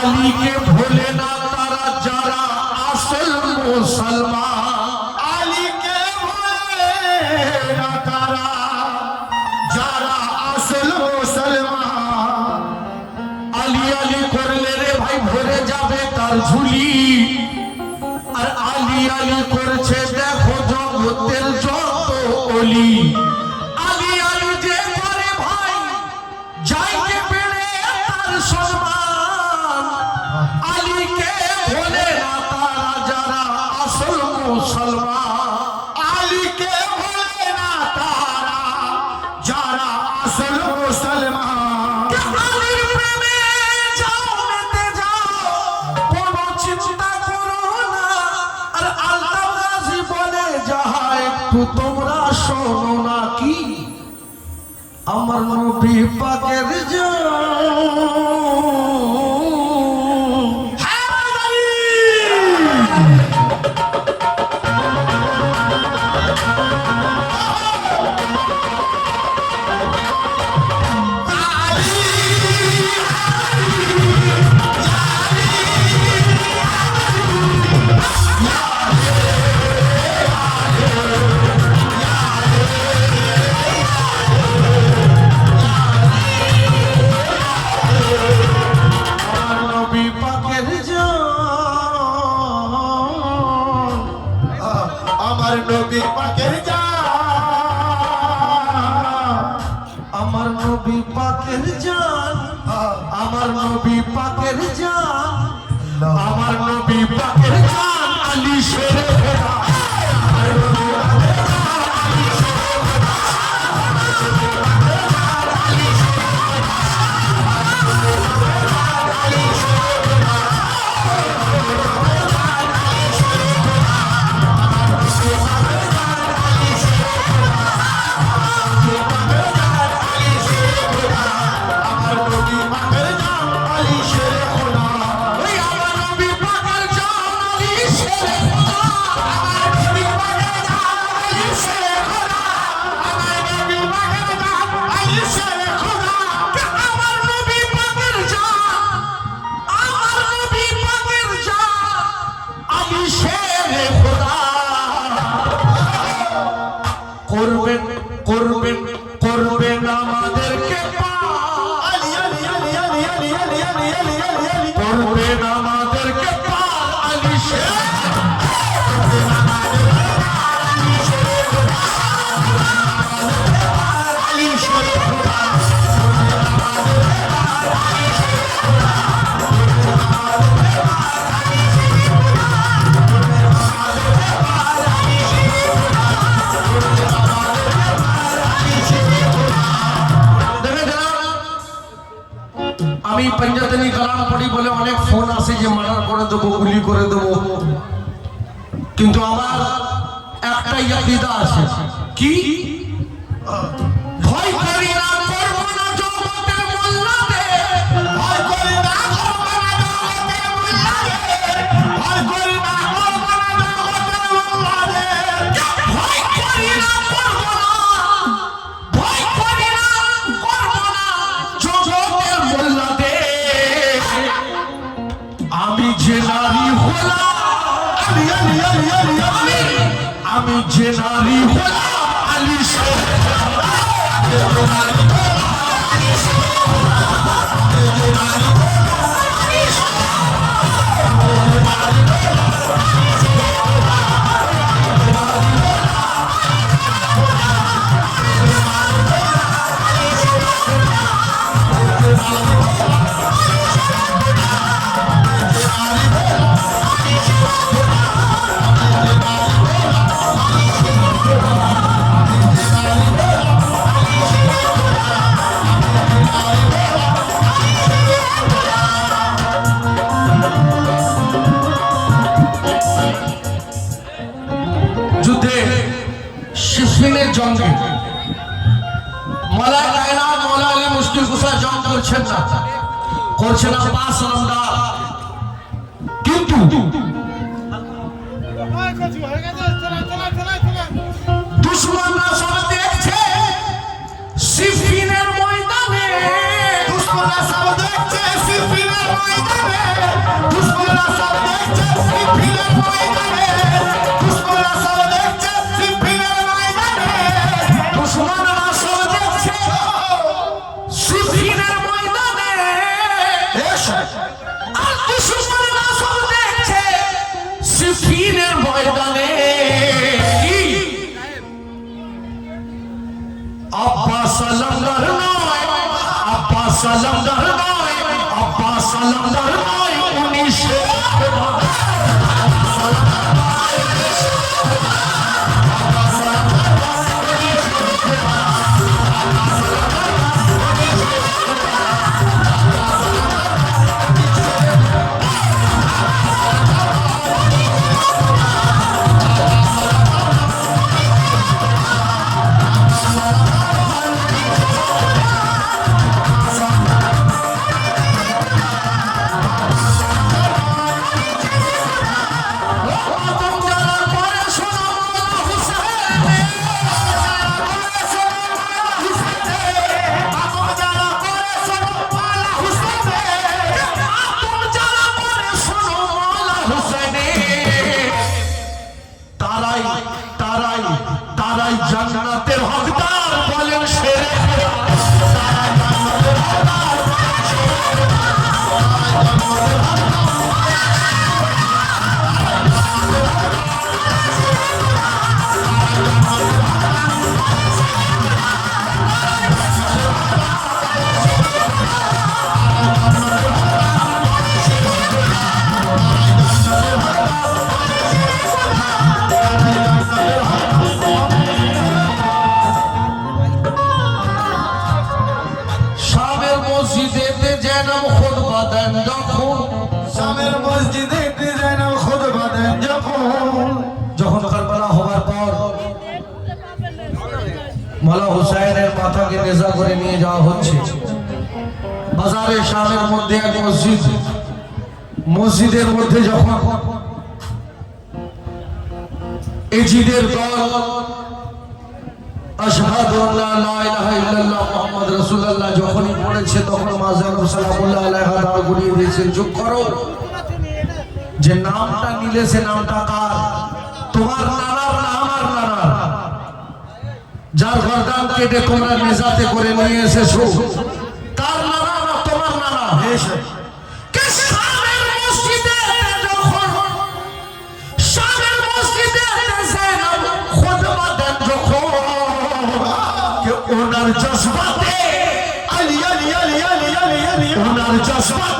আলীকে ভোলে না তারা, যারা আসল মুসলমান। আলীকে ভোলে না তারা, যারা আসল মুসলমান। আলী আলী করলে রে ভাই ভরে যাবে তার ঝুলি। আর আলী আলী করছে, দেখো জগতের যত অলি। aqui da que করছেন না পাঁচ নামদার কিন্তু ময়দানে কি? আব্বাস আলমদার নয় আব্বাস আলমদার নয় আব্বাস আলমদার নয় উনিশে তারাই শামের মসজিদে যেন খুতবা দেন যখন। যখন কারবালা হওয়ার পর মালা হুসাইনের মাথাকে নেশা করে নিয়ে যাওয়া হচ্ছে। বাজারে শামের মধ্যে এক মসজিদ। মসজিদের মধ্যে যখন এজিদের দল আশহাদু আল্লা লা যখনই পড়েছে, তখন মা জানাব সালামুল্লাহ আলাইহা চুপ করো। যে নামটা নিলে সে নামটা কার? তোমার নানার আমার নানার যার গর্দান কেটে তোমরা মেজাতে করে নিয়ে এসেছ। Spot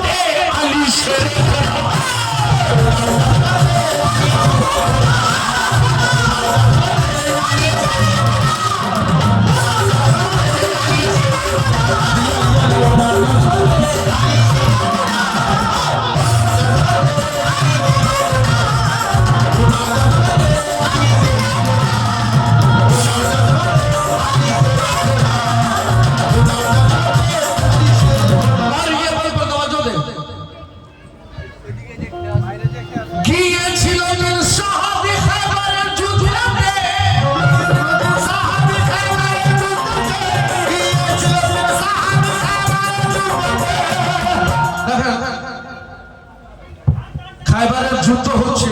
খাইবারের যুদ্ধ হচ্ছে।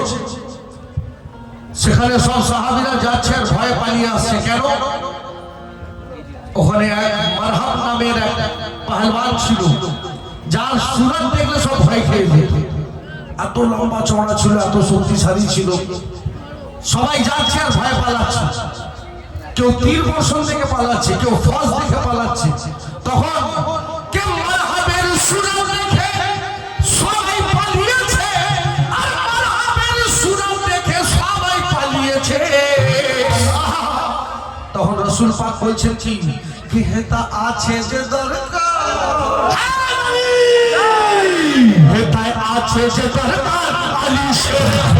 সেখানে সব সাহাবিরা যাচ্ছে আর ভয়ে পালিয়ে আসছে। কেন? ওখানে এক মারহাম নামের এক পাহলওয়ান ছিল। যার সুরত দেখলে সব ভয় খেয়ে যেত। এত লম্বা চওড়া ছিল, এত শক্তিশালী ছিল। সবাই যাচ্ছে আর ভয় পালাচ্ছে। কেউ তীর বর্ষণ থেকে পালাচ্ছে, কেউ ফস দেখে পালাচ্ছে। তখন কেউ মারহাবের সুরত রসুল পাক বলছেন কি? হেতা আছে যে দরকার। হেতায় আছে যে দরকার। আলী শের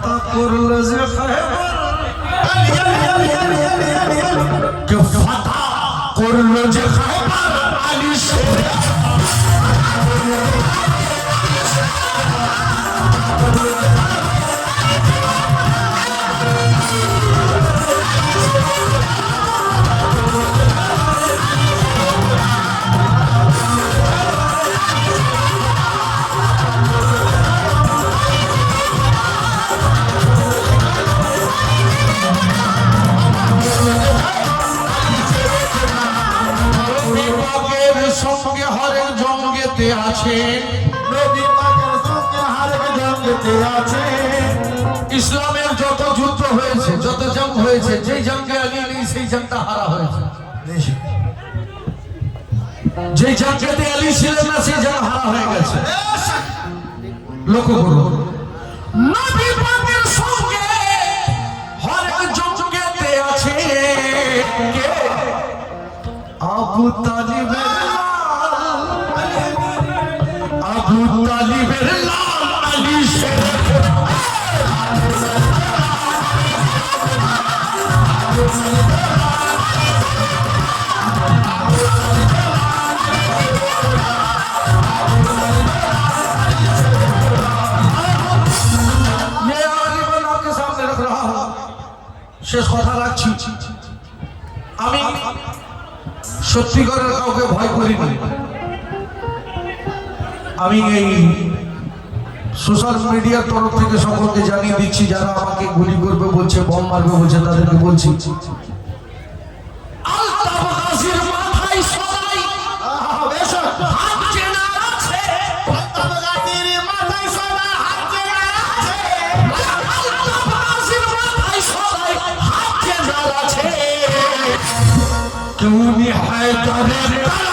ফাতা করল যে খায়বার কে ফাতা করল জঙ্গেতে আছে নদী পাকের সঙ্গে হারেক জঙ্গতে আছে। ইসলামের যত যুদ্ধ হয়েছে যত জং হয়েছে যেই জঙ্গে আলী নেই সেই জংটা হারা হয়েছে। যেই জঙ্গেতে আলী ছিলেন না সেই জং হারা হয়ে গেছে। লক্ষ্য করুন। নবী পাকের সঙ্গে হরেক জঙ্গেতে আছে। কে? আবু তালিবের সত্যিকারের কাউকে ভয় করিনি আমি এই সোশ্যাল মিডিয়ার তরফ থেকে সকলকে জানিয়ে দিচ্ছি, যারা আমাকে গুলি করবে, বলছে বম মারবে, বলছে, তাদেরকে বলছি। কেউ নি হায়দারের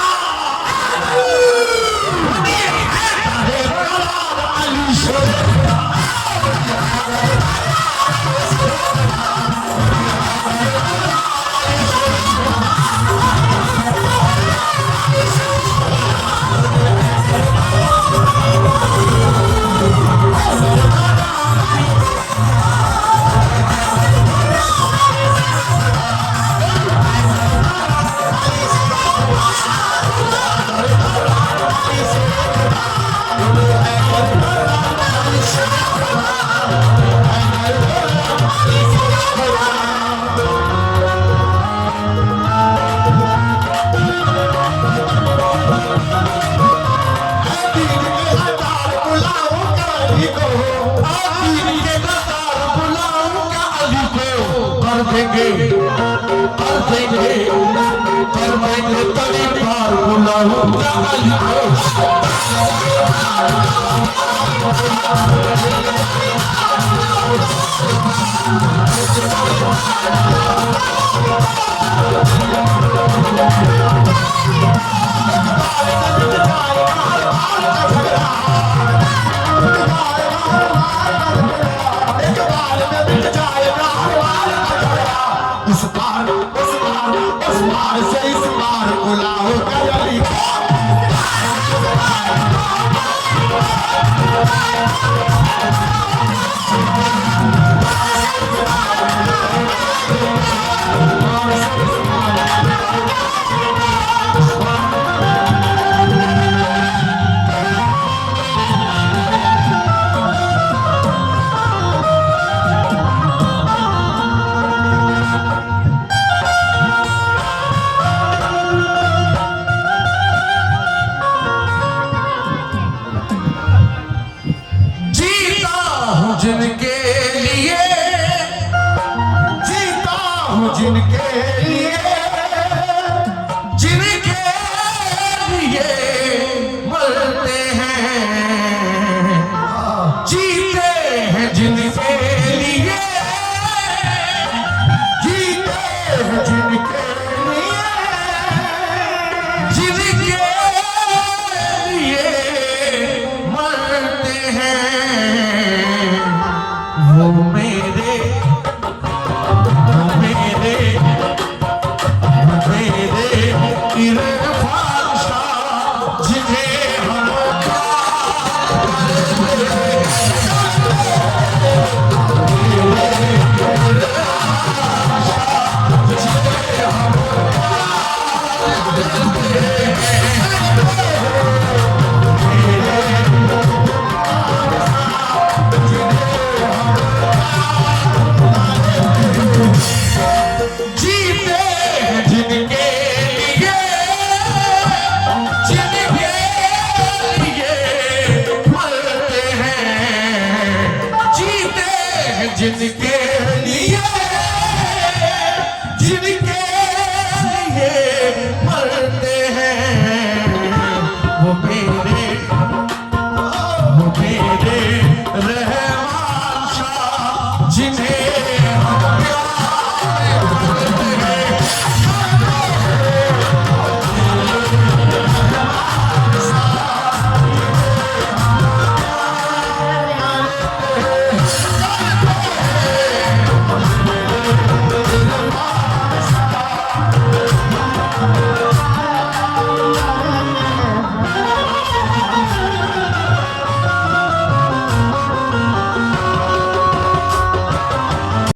থেকে আর থেকে তার মাইনে তারি পার গুলাম